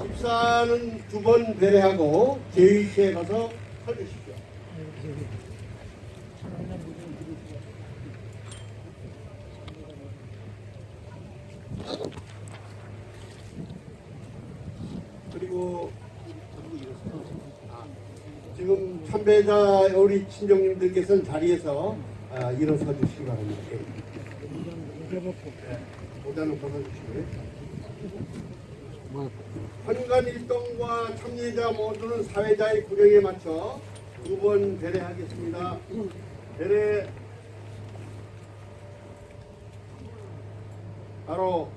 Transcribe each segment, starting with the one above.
집사는 두 번 배례하고 제의시에 가서 설주십시오. 참배자 우리 친정님들께서는 자리에서 아, 일어서 주시기 바랍니다. 예. 모자는 벗어주시고요. 헌관 일동과 참여자 모두는 사회자의 구령에 맞춰 두번 배례하겠습니다. 배례 바로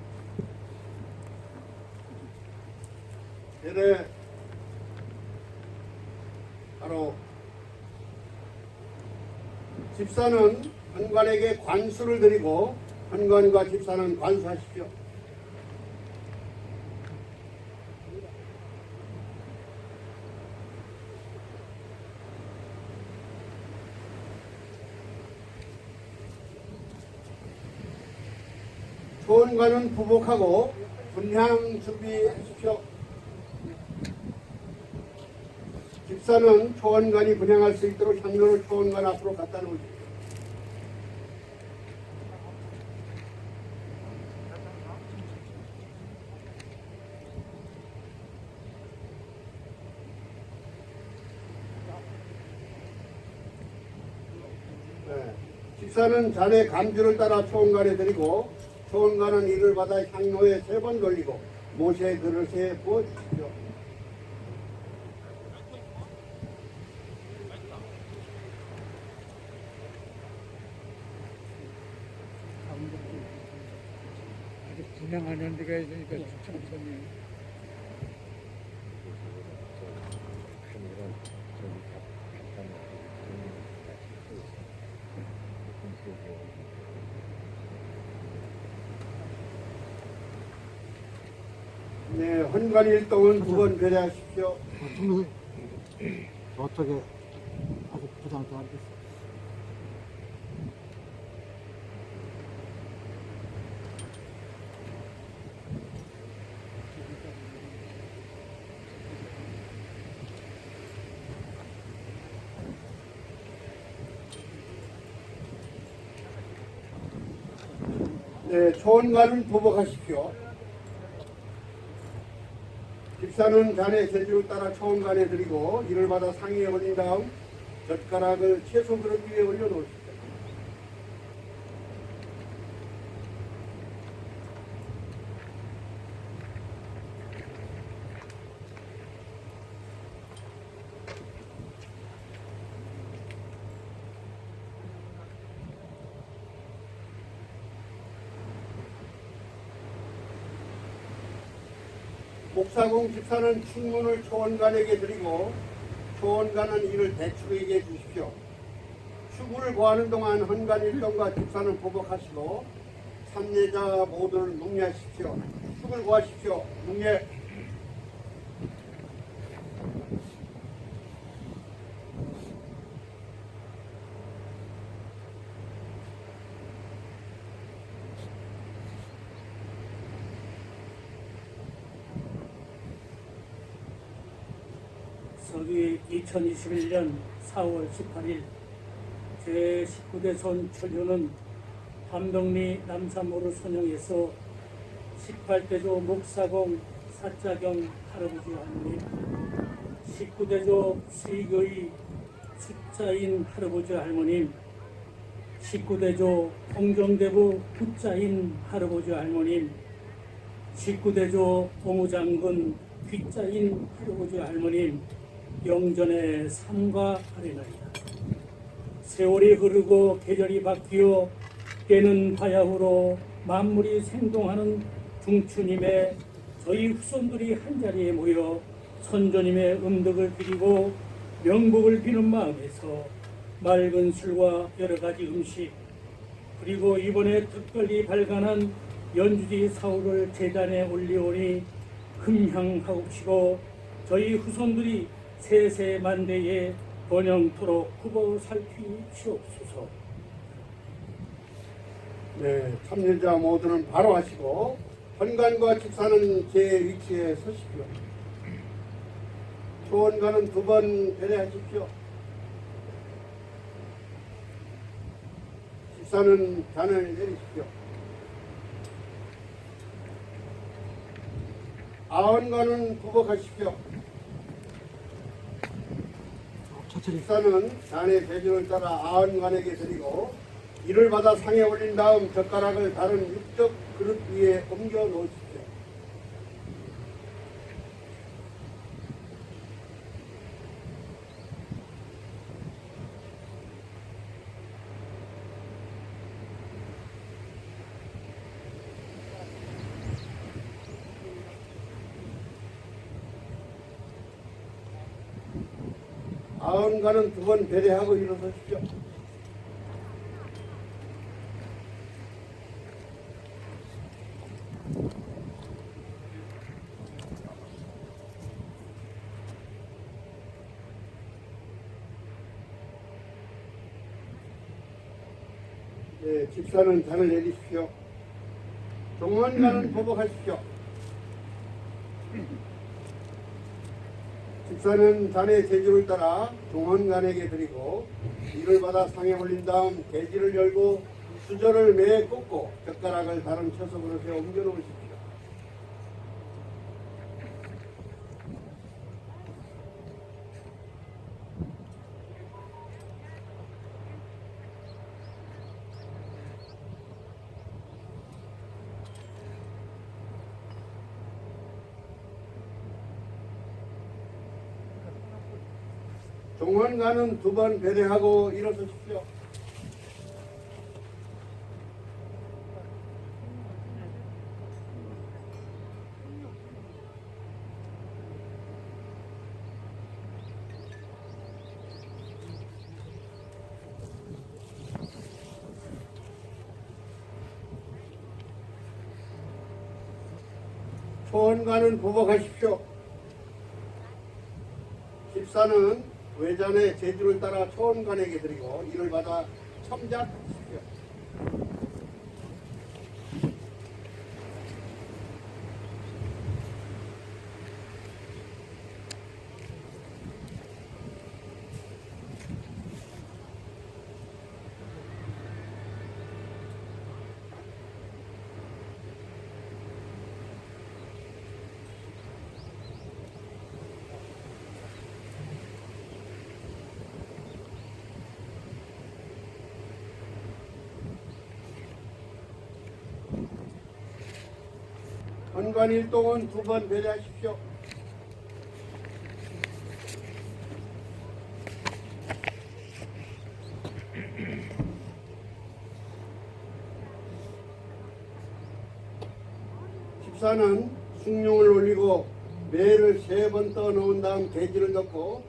배례 바로 집사는 헌관에게 관수를 드리고 헌관과 집사는 관수하십시오. 초원관은 부복하고 분향 준비하십시오. 집사는 초원관이 분양할 수 있도록 향로를 초원관 앞으로 갖다 놓으십시오. 네. 집사는 자네 감주를 따라 초원관에 드리고 초원관은 이를 받아 향로에 세번 돌리고 모세 그릇에 부어 주십시오. 분양하는 데가 있으니까 천천히 네, 헌관 일동은 두번 배려하십시오. 저쪽에 저쪽에 아직 부장도 안 됐어. 네, 초원관은 부복하십시오. 집사는 자네 제주를 따라 초원관에 드리고 이를 받아 상의에 올린 다음 젓가락을 채소 그릇 위에 올려놓으십시오. 목사공 집사는 충문을 초원관에게 드리고 초원관은 이를 대축에게 주십시오. 추구를 구하는 동안 헌관 일동과 집사는 보복하시고 삼례자 모두를 묵례하십시오. 축을 구하십시오. 묵례. 서기 2021년 4월 18일 제19대 손철효는 함덕리 남산모를 선영해서 18대조 목사공 사자경 할아버지 할머니 19대조 세교의 숫자인 할아버지 할머님 19대조 통정대부 굿자인 할아버지 할머님 19대조 동우장군 귀자인 할아버지 할머님 영전의 삶과 아래나이다. 세월이 흐르고 계절이 바뀌어 때는 바야흐로 만물이 생동하는 중추님의 저희 후손들이 한자리에 모여 선조님의 음덕을 드리고 명복을 비는 마음에서 맑은 술과 여러 가지 음식 그리고 이번에 특별히 발간한 연주지 사후를 재단에 올리오니 금향하옵시고 저희 후손들이 세세만대에 번영토록 후보 살피시옵소서. 네, 참여자 모두는 바로 하시고 현관과 직사는 제 위치에 서십시오. 초원관은 두번 배려하십시오. 직사는 잔을 내리십시오. 아원관은 구복하십시오. 직사는 잔의 대중을 따라 아원관에게 드리고 이를 받아 상에 올린 다음 젓가락을 다른 육적 그릇 위에 옮겨 놓으십시오. 아원관은 두번 배려하고 일어서십시오. 네, 집사는 잔을 내리십시오. 종원관은 보복하십시오. 집사는 잔의 제주를 따라 종원관에게 드리고 이를 받아 상에 올린 다음 대지를 열고 수저를 매에 꽂고 젓가락을 다른 처소 그릇에 옮겨 놓으십시오. 종원관은 두번 배려하고 일어서십시오. 초원관은 보복하십시오. 집사는 외전의 제주를 따라 초원관에게 드리고 이를 받아 첨작 현관 일 동은 두 번 배려하십시오. 집사는 숭늉을 올리고 매를 세 번떠 놓은 다음 돼지를 넣고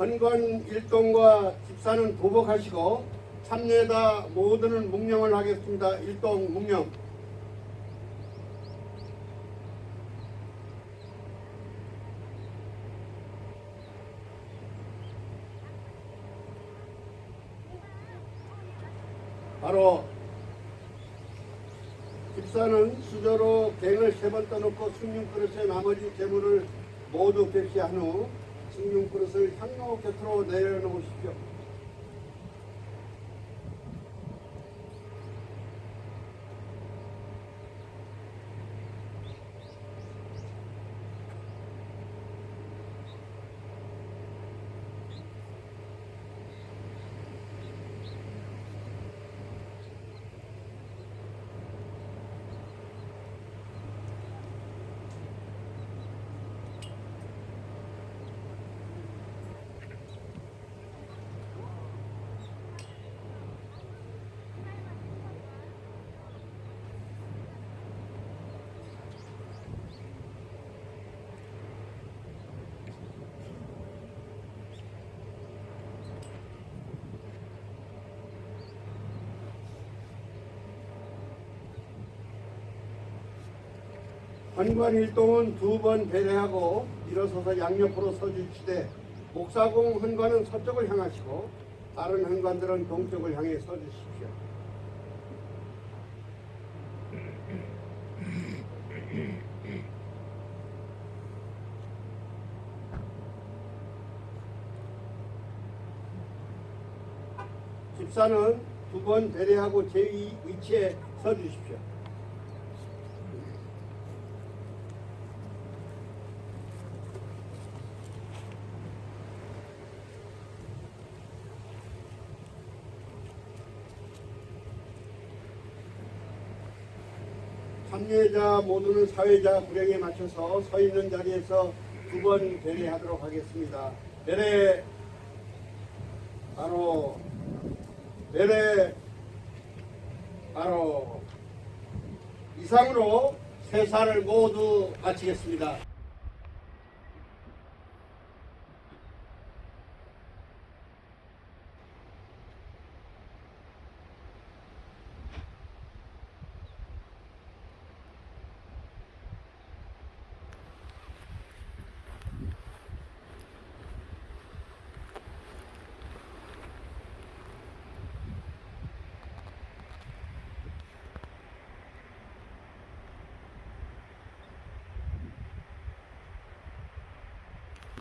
헌관 일동과 집사는 보복하시고 참여다 모두는 묵념을 하겠습니다. 일동 묵념. 바로 집사는 수저로 갱을 세 번 떠놓고 숭늉 그릇에 나머지 재물을 모두 객시한 후 숭늉 그릇을 향로 곁으로 내려놓으십시오. 헌관일동은 두 번 배례하고 일어서서 양옆으로 서주시되 목사공 헌관은 서쪽을 향하시고 다른 헌관들은 동쪽을 향해 서주십시오. 집사는 두 번 배례하고 제2 위치에 서주십시오. 참여자 모두는 사회자 구령에 맞춰서 서 있는 자리에서 두번 배례하도록 하겠습니다. 배례 바로 배례 바로 이상으로 세사를 모두 마치겠습니다.